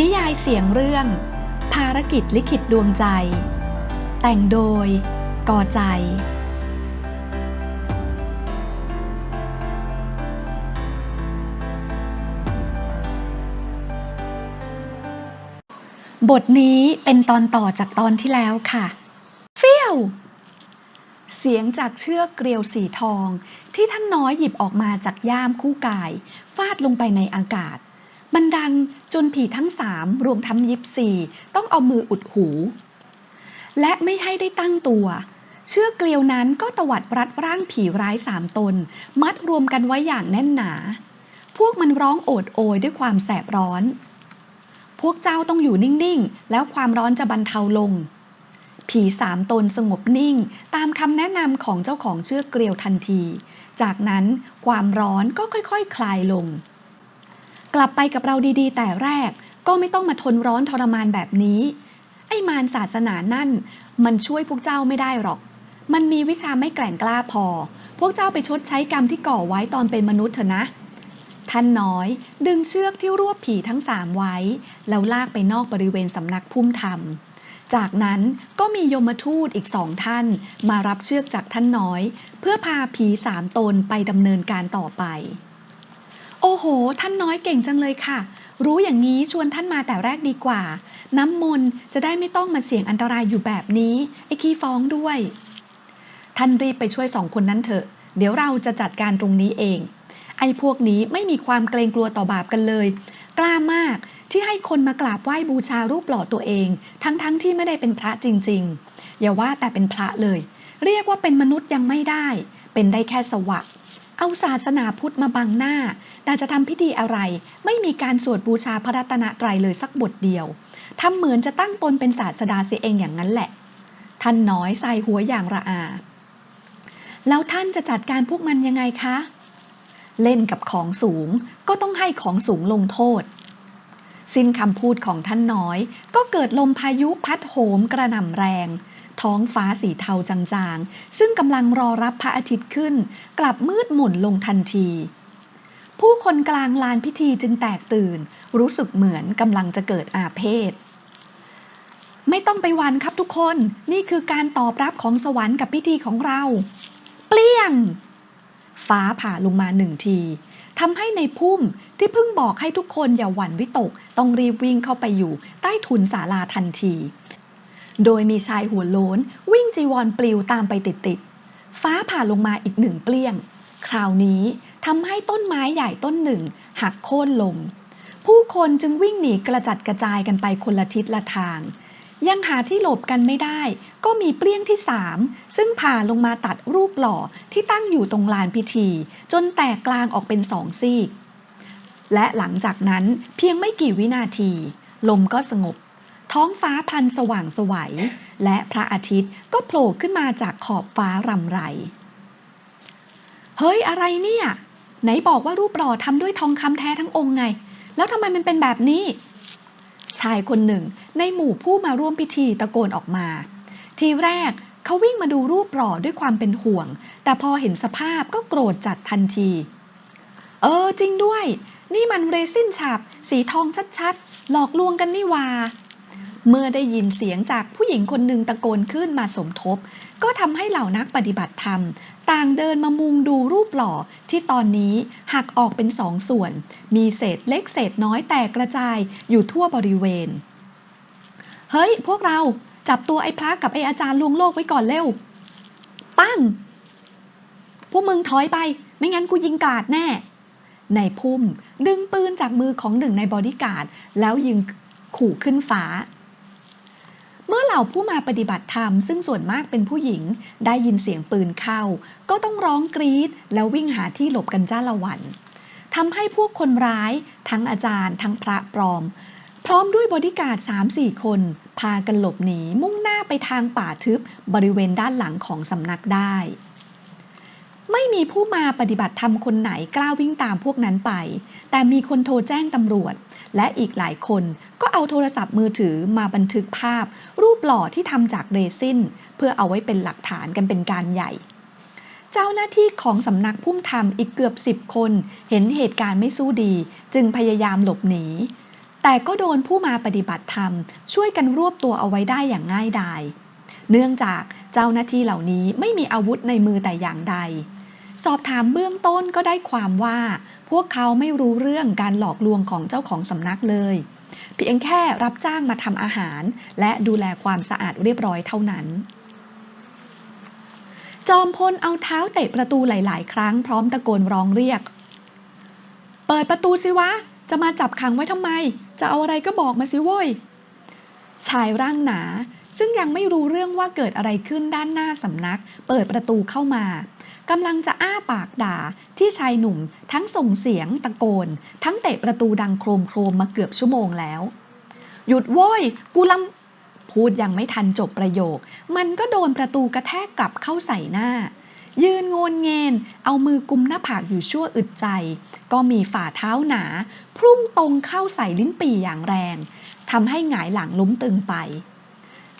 นิยายเสียงเรื่อง ภารกิจลิขิตดวงใจ แต่งโดยกอใจ บทนี้เป็นตอนต่อจากตอนที่แล้วค่ะเฟี้ยว เสียงจากเชือกเกลียวสีทองที่ท่านน้อยหยิบออกมาจากย่ามคู่กาย ฟาดลงไปในอากาศ มันดังจนผีทั้งสามรวมทั้งยิปซีต้องเอามืออุดหู และไม่ให้ได้ตั้งตัว เชือกเกลียวนั้นก็ตวัดรัดร่างผีร้ายสามตน มัดรวมกันไว้อย่างแน่นหนา พวกมันร้องโอดโอยด้วยความแสบร้อน พวกเจ้าต้องอยู่นิ่งๆ แล้วความร้อนจะบรรเทาลง ผีสามตนสงบนิ่ง ตามคำแนะนำของเจ้าของเชือกเกลียวทันที จากนั้นความร้อนก็ค่อยๆคคลายลง กลับไปกับเราดีๆ แต่แรกก็ไม่ต้องมาทนร้อนทรมานแบบนี้ ไอ้มารศาสนานั่น มันช่วยพวกเจ้าไม่ได้หรอก มันมีวิชาไม่แกร่งกล้าพอ พวกเจ้าไปชดใช้กรรมที่ก่อไว้ตอนเป็นมนุษย์เถอะนะ ท่านน้อยดึงเชือกที่รวบผีทั้งสามไว้ แล้วลากไปนอกบริเวณสำนักพุ่มธรรมจากนั้นก็มียมทูตอีกสองท่านมารับเชือกจากท่านน้อย เพื่อพาผีสามตนไปดำเนินการต่อไป โอ้โห ท่านน้อยเก่งจังเลยค่ะ รู้อย่างนี้ชวนท่านมาแต่แรกดีกว่า น้ำมนต์จะได้ไม่ต้องมาเสี่ยงอันตรายอยู่แบบนี้ ไอ้ขี้ฟ้องด้วย ท่านรีบไปช่วยสองคนนั้นเถอะ เดี๋ยวเราจะจัดการตรงนี้เอง ไอ้พวกนี้ไม่มีความเกรงกลัวต่อบาปกันเลย กล้ามากที่ให้คนมากราบไหว้บูชารูปหล่อตัวเอง ทั้งๆทที่ไม่ได้เป็นพระจริง ๆ อย่าว่าแต่เป็นพระเลย เรียกว่าเป็นมนุษย์ยังไม่ได้ เป็นได้แค่สวะ เอาศาสนาพุทธมาบังหน้า แต่จะทำพิธีอะไร ไม่มีการสวดบูชาพระรัตนตรัยเลยสักบทเดียวทำเหมือนจะตั้งตนเป็นศาสดาเสียเองอย่างนั้นแหละ ท่านน้อยใส่หัวอย่างระอา แล้วท่านจะจัดการพวกมันยังไงคะ เล่นกับของสูงก็ต้องให้ของสูงลงโทษ สิ้นคำพูดของท่านน้อย ก็เกิดลมพายุพัดโหมกระหน่ำแรง ท้องฟ้าสีเทาจางๆ ซึ่งกำลังรอรับพระอาทิตย์ขึ้น กลับมืดหม่นลงทันที ผู้คนกลางลานพิธีจึงแตกตื่น รู้สึกเหมือนกำลังจะเกิดอาเพศ ไม่ต้องไปวันครับทุกคน นี่คือการตอบรับของสวรรค์กับพิธีของเรา เปลี่ยง ฟ้าผ่าลงมาหนึ่งทีทำให้ในพุ่มที่เพิ่งบอกให้ทุกคนอย่าหวั่นวิตก ต้องรีบวิ่งเข้าไปอยู่ใต้ทุนศาลาทันที โดยมีชายหัวโล้นวิ่งจีวรปลิวตามไปติดๆฟ้าผ่าลงมาอีกหนึ่งเปลี่ยง คราวนี้ทำให้ต้นไม้ใหญ่ต้นหนึ่ง หักโค่นลง ผู้คนจึงวิ่งหนีกระจัดกระจายกันไปคนละทิศละทาง ยังหาที่หลบกันไม่ได้ ก็มีเปลี่ยงที่สามซึ่งผ่าลงมาตัดรูปหล่อที่ตั้งอยู่ตรงลานพิธี จนแตกกลางออกเป็นสองซีก และหลังจากนั้นเพียงไม่กี่วินาที ลมก็สงบ ท้องฟ้าพันสว่างสวัย และพระอาทิตย์ก็โผล่ขึ้นมาจากขอบฟ้ารำไร เฮ้ยอะไรเนี่ย ไหนบอกว่ารูปหล่อทำด้วยทองคำแท้ทั้งองค์ไง แล้วทำไมมันเป็นแบบนี้ ชายคนหนึ่ง ในหมู่ผู้มาร่วมพิธีตะโกนออกมา ทีแรกเขาวิ่งมาดูรูปหล่อด้วยความเป็นห่วง แต่พอเห็นสภาพก็โกรธจัดทันที เออจริงด้วย นี่มันเรซินฉาบสีทองชัดๆ หลอกลวงกันนี่วา เมื่อได้ยินเสียงจากผู้หญิงคนหนึ่งตะโกนขึ้นมาสมทบ ก็ทำให้เหล่านักปฏิบัติธรรม ต่างเดินมามุงดูรูปหล่อที่ตอนนี้หักออกเป็นสองส่วน มีเศษเล็กเศษน้อยแตกกระจายอยู่ทั่วบริเวณ เฮ้ย พวกเราจับตัวไอ้พระกับไอ้อาจารย์ลวงโลกไว้ก่อนเร็ว ปั้ง พวกมึงถอยไป ไม่งั้นกูยิงกาดแน่ในพุ่มดึงปืนจากมือของหนึ่งในบอดี้การ์ดแล้วยิงขู่ขึ้นฟ้า เมื่อเหล่าผู้มาปฏิบัติธรรมซึ่งส่วนมากเป็นผู้หญิงได้ยินเสียงปืนเข้า ก็ต้องร้องกรีดแล้ววิ่งหาที่หลบกันจ้าละวันทำให้พวกคนร้ายทั้งอาจารย์ ทั้งพระปลอม พร้อมด้วยบอดี้การ์ด3-4 คน พากันหลบหนีมุ่งหน้าไปทางป่าทึบบริเวณด้านหลังของสำนักได้ ไม่มีผู้มาปฏิบัติธรรมคนไหนกล้าวิ่งตามพวกนั้นไป แต่มีคนโทรแจ้งตำรวจ และอีกหลายคนก็เอาโทรศัพท์มือถือมาบันทึกภาพ รูปหล่อที่ทำจากเรซินเพื่อเอาไว้เป็นหลักฐานกันเป็นการใหญ่ เจ้าหน้าที่ของสำนักพุ่มธรรมอีกเกือบสิบคน เห็นเหตุการณ์ไม่สู้ดี จึงพยายามหลบหนี แต่ก็โดนผู้มาปฏิบัติธรรม ช่วยกันรวบตัวเอาไว้ได้อย่างง่ายดาย เนื่องจากเจ้าหน้าที่เหล่านี้ไม่มีอาวุธในมือแต่อย่างใด สอบถามเบื้องต้นก็ได้ความว่า พวกเขาไม่รู้เรื่องการหลอกลวงของเจ้าของสำนักเลย เพียงแค่รับจ้างมาทำอาหาร และดูแลความสะอาดเรียบร้อยเท่านั้น จอมพลเอาเท้าเตะประตูหลาย ๆ ครั้งพร้อมตะโกนร้องเรียก เปิดประตูสิวะ จะมาจับขังไว้ทำไม จะเอาอะไรก็บอกมาสิโว้ยชายร่างหนา ซึ่งยังไม่รู้เรื่องว่าเกิดอะไรขึ้นด้านหน้าสำนัก เปิดประตูเข้ามากำลังจะอ้าปากด่าที่ชายหนุ่ม ทั้งส่งเสียงตะโกน ทั้งเตะประตูดังโครมโครมมาเกือบชั่วโมงแล้ว หยุดโว้ย กูลำพูดยังไม่ทันจบประโยค มันก็โดนประตูกระแทกกลับเข้าใส่หน้า ยืนงนเงน เอามือกุมหน้าผากอยู่ชั่วอึดใจ ก็มีฝ่าเท้าหนา พุ่งตรงเข้าใส่ลิ้นปี่อย่างแรงทำให้หงายหลังล้มตึงไป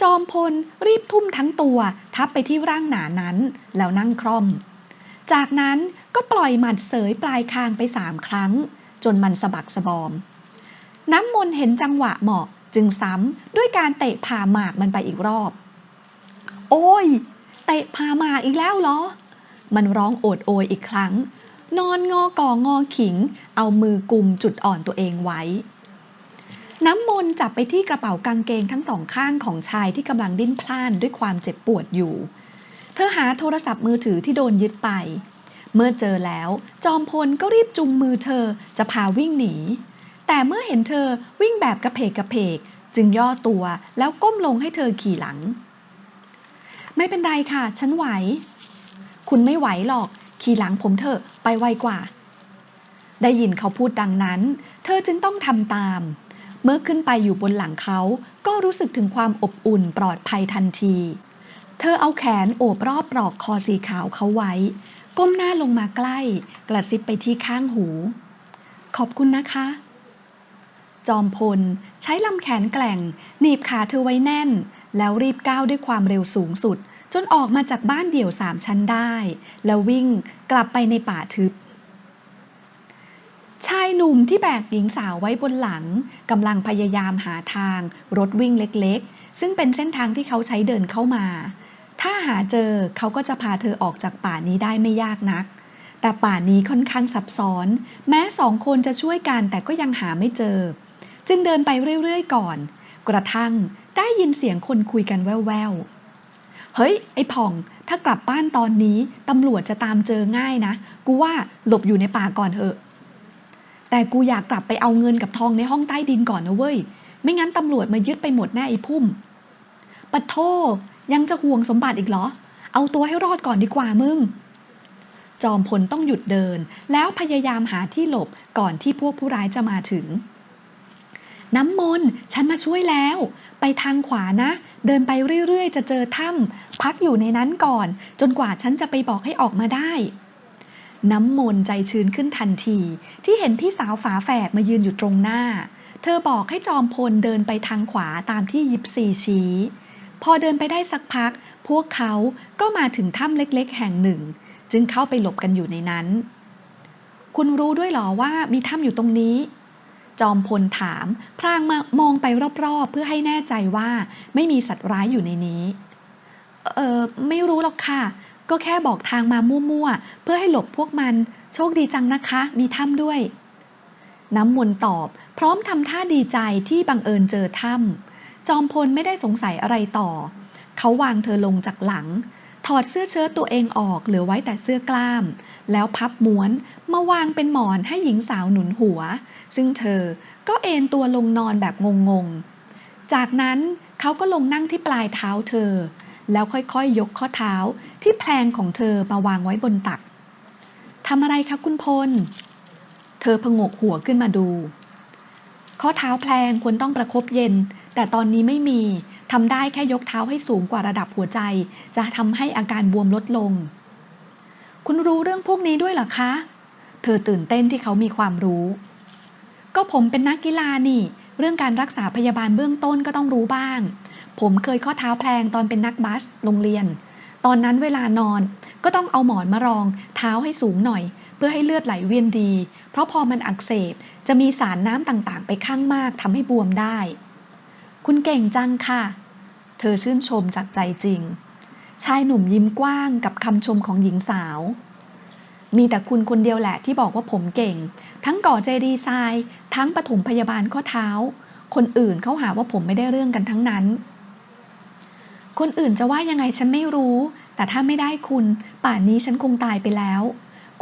จอมพลรีบทุ่มทั้งตัวทับไปที่ร่างหนานั้น แล้วนั่งคร่อม จากนั้นก็ปล่อยหมัดเสยปลายคางไปสามครั้ง จนมันสะบักสะบอม น้ำมนเห็นจังหวะเหมาะจึงซ้ำด้วยการเตะผ่าหมากมันไปอีกรอบ โอ้ย เตะผ่าหมากอีกแล้วเหรอ มันร้องโอดโอยอีกครั้ง นอนงอกองอขิง เอามือกุมจุดอ่อนตัวเองไว้ น้ำมนต์จับไปที่กระเป๋ากางเกงทั้งสองข้างของชายที่กำลังดิ้นพล่านด้วยความเจ็บปวดอยู่ เธอหาโทรศัพท์มือถือที่โดนยึดไป เมื่อเจอแล้ว จอมพลก็รีบจุงมือเธอจะพาวิ่งหนี แต่เมื่อเห็นเธอวิ่งแบบกระเพกกระเพก จึงย่อตัวแล้วก้มลงให้เธอขี่หลัง ไม่เป็นไรค่ะ ฉันไหว คุณไม่ไหวหรอก ขี่หลังผมเถอะไปไวกว่า ได้ยินเขาพูดดังนั้น เธอจึงต้องทำตาม เมื่อขึ้นไปอยู่บนหลังเขา ก็รู้สึกถึงความอบอุ่นปลอดภัยทันที เธอเอาแขนโอบรอบปลอกคอสีขาวเขาไว้ ก้มหน้าลงมาใกล้ กระซิบไปที่ข้างหู ขอบคุณนะคะ จอมพลใช้ลำแขนแกล่งหนีบขาเธอไว้แน่น แล้วรีบก้าวด้วยความเร็วสูงสุด จนออกมาจากบ้านเดี่ยวสามชั้นได้ แล้ววิ่งกลับไปในป่าทึบ หนุ่มที่แบกหญิงสาวไว้บนหลังกำลังพยายามหาทางรถวิ่งเล็กๆ ซึ่งเป็นเส้นทางที่เขาใช้เดินเข้ามา ถ้าหาเจอเขาก็จะพาเธอออกจากป่านี้ได้ไม่ยากนัก แต่ป่านี้ค่อนข้างซับซ้อน แม้สองคนจะช่วยกันแต่ก็ยังหาไม่เจอ จึงเดินไปเรื่อยๆก่อน กระทั่งได้ยินเสียงคนคุยกันแว่วๆเฮ้ย ไอ้ผ่อง ถ้ากลับบ้านตอนนี้ ตำรวจจะตามเจอง่ายนะ กูว่าหลบอยู่ในป่าก่อนเถอะ แต่กูอยากกลับไปเอาเงินกับทองในห้องใต้ดินก่อนนะเว้ย ไม่งั้นตำรวจมายึดไปหมดแน่ไอ้พุ่มปะโทยังจะห่วงสมบัติอีกเหรอ เอาตัวให้รอดก่อนดีกว่ามึง จอมพลต้องหยุดเดิน แล้วพยายามหาที่หลบก่อนที่พวกผู้ร้ายจะมาถึง น้ำมนต์ฉันมาช่วยแล้ว ไปทางขวานะ เดินไปเรื่อยๆ จะเจอถ้ำพักอยู่ในนั้นก่อน จนกว่าฉันจะไปบอกให้ออกมาได้ น้ำมนต์ใจชื้นขึ้นทันที ที่เห็นพี่สาวฝาแฝดมายืนอยู่ตรงหน้า เธอบอกให้จอมพลเดินไปทางขวาตามที่ยิบซีชี้ พอเดินไปได้สักพัก พวกเขาก็มาถึงถ้ำเล็กๆ แห่งหนึ่ง จึงเข้าไปหลบกันอยู่ในนั้น คุณรู้ด้วยหรอว่ามีถ้ำอยู่ตรงนี้ จอมพลถามพรางมามองไปรอบๆ เพื่อให้แน่ใจว่าไม่มีสัตว์ร้ายอยู่ในนี้ เออไม่รู้หรอกค่ะ ก็แค่บอกทางมามั่วๆ เพื่อให้หลบพวกมัน โชคดีจังนะคะ มีถ้ำด้วย น้ำมนต์ตอบ พร้อมทำท่าดีใจที่บังเอิญเจอถ้ำจอมพลไม่ได้สงสัยอะไรต่อ เขาวางเธอลงจากหลัง ถอดเสื้อเชิ้ตตัวเองออกเหลือไว้แต่เสื้อกล้าม แล้วพับม้วนมาวางเป็นหมอนให้หญิงสาวหนุนหัว ซึ่งเธอก็เอนตัวลงนอนแบบงงๆ จากนั้นเขาก็ลงนั่งที่ปลายเท้าเธอ แล้วค่อยๆยยกข้อเท้าที่แพลงของเธอมาวางไว้บนตักทำอะไรคะคุณพล เธอพงกหัวขึ้นมาดู ข้อเท้าแพลงควรต้องประคบเย็น แต่ตอนนี้ไม่มีทำได้แค่ยกเท้าให้สูงกว่าระดับหัวใจ จะทำให้อาการบวมลดลง คุณรู้เรื่องพวกนี้ด้วยเหรอคะ เธอตื่นเต้นที่เขามีความรู้ ก็ผมเป็นนักกีฬานี่ เรื่องการรักษาพยาบาลเบื้องต้นก็ต้องรู้บ้าง ผมเคยข้อเท้าแพลงตอนเป็นนักบาสโรงเรียนตตอนนั้นเวลานอนก็ต้องเอาหมอนมารอง เท้าให้สูงหน่อย เพื่อให้เลือดไหลเวียนดี เพราะพอมันอักเสบจะมีสารน้ำต่างๆ ไปข้างมากทำให้บวมได้ คุณเก่งจังค่ะ เธอชื่นชมจากใจจริง ชายหนุ่มยิ้มกว้างกับคำชมของหญิงสาว มีแต่คุณคนเดียวแหละที่บอกว่าผมเก่ง ทั้งก่อเจดีย์ทรายทั้งปฐมพยาบาลข้อเท้า คนอื่นเขาหาว่าผมไม่ได้เรื่องกันทั้งนั้น คนอื่นจะว่ายังไงฉันไม่รู้ แต่ถ้าไม่ได้คุณ ป่านนี้ฉันคงตายไปแล้ว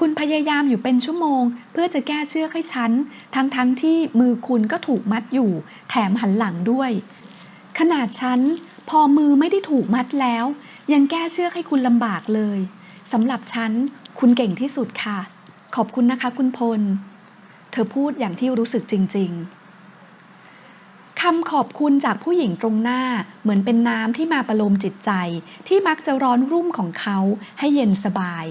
คุณพยายามอยู่เป็นชั่วโมง เพื่อจะแก้เชือกให้ฉัน ทั้งๆทที่มือคุณก็ถูกมัดอยู่ แถมหันหลังด้วย ขนาดฉันพอมือไม่ได้ถูกมัดแล้ว ยังแก้เชือกให้คุณลำบากเลย สำหรับฉัน คุณเก่งที่สุดค่ะ ขอบคุณนะคะคุณพล เธอพูดอย่างที่รู้สึกจริง ๆ คำขอบคุณจากผู้หญิงตรงหน้าเหมือนเป็นน้ำที่มาประโลมจิตใจ ที่มักจะร้อนรุ่มของเขาให้เย็นสบาย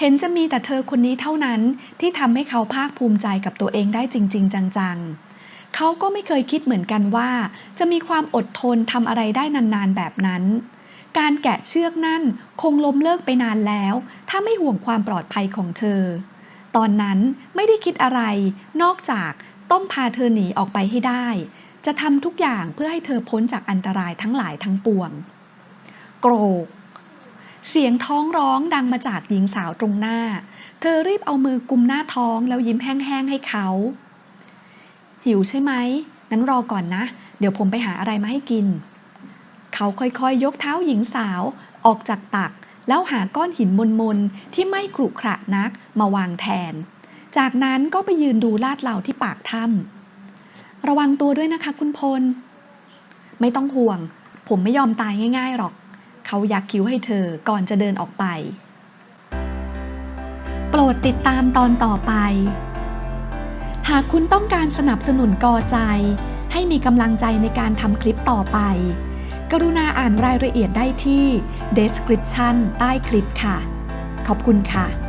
เห็นจะมีแต่เธอคนนี้เท่านั้นที่ทำให้เขาภาคภูมิใจกับตัวเองได้จริง ๆ จัง ๆเขาก็ไม่เคยคิดเหมือนกันว่า จะมีความอดทนทำอะไรได้นานๆแบบนั้น การแกะเชือกนั่นคงล้มเลิกไปนานแล้ว ถ้าไม่ห่วงความปลอดภัยของเธอ ตอนนั้นไม่ได้คิดอะไร นอกจากต้องพาเธอหนีออกไปให้ได้ จะทำทุกอย่างเพื่อให้เธอพ้นจากอันตรายทั้งหลายทั้งปวง โกรก เสียงท้องร้องดังมาจากหญิงสาวตรงหน้า เธอรีบเอามือกุมหน้าท้องแล้วยิ้มแห้งๆให้เขา หิวใช่ไหมงั้นรอก่อนนะ เดี๋ยวผมไปหาอะไรมาให้กิน เขาค่อยๆ ยกเท้าหญิงสาวออกจากตัก แล้วหาก้อนหินมนๆที่ไม่ขรุขระนักมาวางแทน จากนั้นก็ไปยืนดูลาดเหล่าที่ปากถ้ำระวังตัวด้วยนะคะคุณพล ไม่ต้องห่วง ผมไม่ยอมตายง่ายๆหรอก เขายักคิ้วให้เธอก่อนจะเดินออกไป โปรดติดตามตอนต่อไป หากคุณต้องการสนับสนุนกอใจ ให้มีกำลังใจในการทำคลิปต่อไป กรุณาอ่านรายละเอียดได้ที่ description ใต้คลิปค่ะ ขอบคุณค่ะ